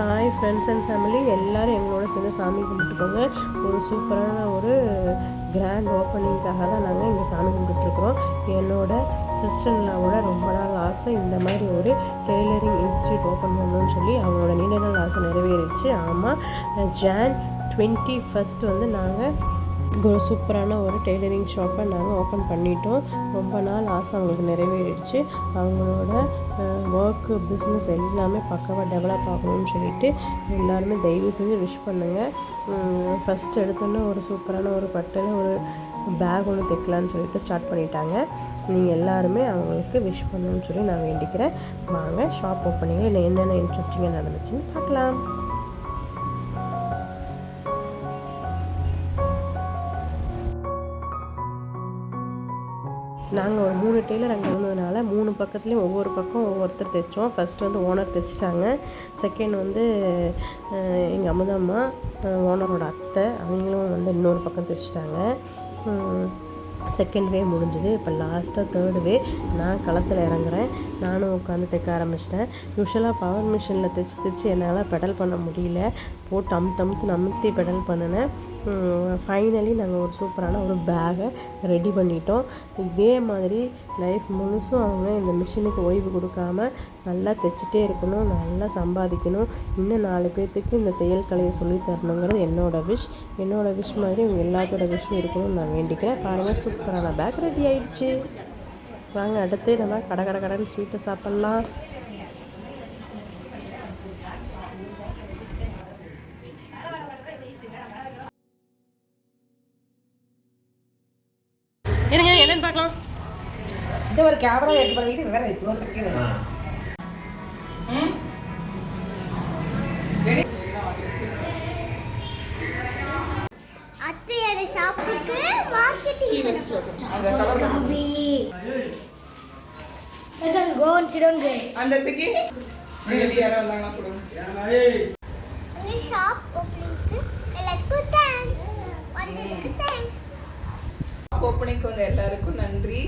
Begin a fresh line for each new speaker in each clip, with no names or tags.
Hi friends and family எல்லாரும் எங்களோட சேர்ந்து சாமி கும்பிட்டுக்கோங்க. ஒரு சூப்பரான ஒரு கிராண்ட் ஓப்பனிங்காக தான் நாங்கள் இங்கே சாமி கும்பிட்டுருக்குறோம். என்னோட சிஸ்டர்லாவோட ரொம்ப நாள் ஆசை இந்த மாதிரி ஒரு டெய்லரிங் இன்ஸ்டியூட் ஓப்பன் பண்ணணும்னு சொல்லி அவங்களோட நீண்ட நாள் ஆசை நிறைவேறிச்சு ஆமாம் ஜான் டுவெண்ட்டி ஃபஸ்ட் வந்து நாங்கள் சூப்பரான ஒரு டெய்லரிங் ஷாப்பை நாங்கள் ஓப்பன் பண்ணிட்டோம். ரொம்ப நாள் ஆசை அவங்களுக்கு நிறைவேறிடுச்சு. அவங்களோட ஒர்க்கு பிஸ்னஸ் எல்லாமே பக்காவாக டெவலப் ஆகணும்னு சொல்லிட்டு எல்லாருமே தயவு செஞ்சு விஷ் பண்ணுங்கள் ஃபஸ்ட் எடுத்தோன்னே ஒரு சூப்பரான ஒரு பட்டில் ஒரு பேக் ஒன்று தைக்கலான்னு சொல்லிட்டு ஸ்டார்ட் பண்ணிட்டாங்க. நீங்கள் எல்லாருமே அவங்களுக்கு விஷ் பண்ணணும்னு சொல்லி நான் வேண்டிக்கிறேன். வாங்க ஷாப் ஓப்பனிங்கில் இல்லை என்னென்ன இன்ட்ரெஸ்டிங்காக நடந்துச்சுன்னு பார்க்கலாம். நாங்கள் ஒரு மூணு டெய்லர் அங்கே இருந்ததுனால மூணு பக்கத்துலேயும் ஒவ்வொரு பக்கம் ஒவ்வொருத்தர் தைச்சோம். ஃபஸ்ட்டு வந்து ஓனர் தைச்சிட்டாங்க. செகண்ட் வந்து எங்கள் அமுதம்மா ஓனரோட அத்தை அவங்களும் வந்து இன்னொரு பக்கம் தைச்சிட்டாங்க. செகண்ட் வே முடிஞ்சுது. இப்போ லாஸ்ட்டாக தேர்டு வே நான் களத்தில் இறங்குறேன். நானும் உட்காந்து தைக்க ஆரம்பிச்சிட்டேன். யூஸ்வலாக பவர் மிஷினில் தைச்சி தைச்சி என்னால் பெடல் பண்ண முடியல. போட்டு அமுத்து அமுத்து நமுத்தி பெடல் பண்ணினேன். ஃபைனலி நாங்கள் ஒரு சூப்பரான ஒரு பேகை ரெடி பண்ணிட்டோம். இதே மாதிரி லைஃப் முழுசும் அவங்க இந்த மிஷினுக்கு ஓய்வு கொடுக்காம நல்லா தைச்சிட்டே இருக்கணும் நல்லா சம்பாதிக்கணும். இன்னும் நாலு பேர்த்துக்கு இந்த தையல் கலையை சொல்லி தரணுங்கிறது என்னோடய விஷ் என்னோடய விஷ் மாதிரி இவங்க எல்லாத்தோட விஷயம் இருக்கணும்னு நான் வேண்டிக்கிறேன். பாருங்கள் சூப்பரான பேக் ரெடி ஆயிடுச்சு. வாங்க அடுத்து நம்ம கடை கடை கடைன்னு ஸ்வீட்டை சாப்பிட்லாம். இருங்க என்னன்னு பார்க்கலாம்.
இந்த ஒரு கேமரா எடுத்து பண்ணிட்டு வேற இவ்வளோ செகண்ட்
அத்தையோட ஷாப்புக்கு மார்க்கெட்டிங்
அந்த colour.
go and sit down there.
அந்த வெளியே யாரோ
இந்த ஷாப் ஓப்பனிங்க்கு எல்லாத்துக்கும் தேங்க்ஸ் வந்ததுக்கு தேங்க்ஸ்
ஓப்பனிங்க்கு வந்த எல்லாருக்கும் நன்றி.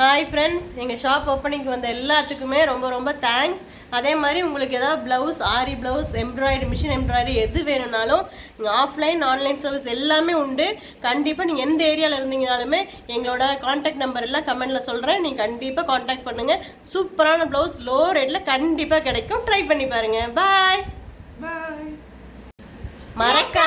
ஹாய் ஃப்ரெண்ட்ஸ் எங்கள் ஷாப் ஓப்பனிங்க்கு வந்த எல்லாத்துக்குமே ரொம்ப ரொம்ப தேங்க்ஸ் அதே மாதிரி உங்களுக்கு ஏதாவது blouse aari blouse embroidery machine embroidery எது வேணும்னாலும் இங்கே ஆஃப்லைன் ஆன்லைன் சர்வீஸ் எல்லாமே உண்டு. கண்டிப்பாக நீங்கள் எந்த ஏரியாவில் இருந்தீங்கனாலுமே எங்களோட காண்டாக்ட் நம்பர் எல்லாம் கமெண்ட்டில் சொல்கிறேன் நீங்கள் கண்டிப்பாக காண்டாக்ட் பண்ணுங்கள் சூப்பரான ப்ளவுஸ் லோ ரேட்டில் கண்டிப்பாக கிடைக்கும். ட்ரை பண்ணி பாருங்கள் பாய்
பாய்
மறக்க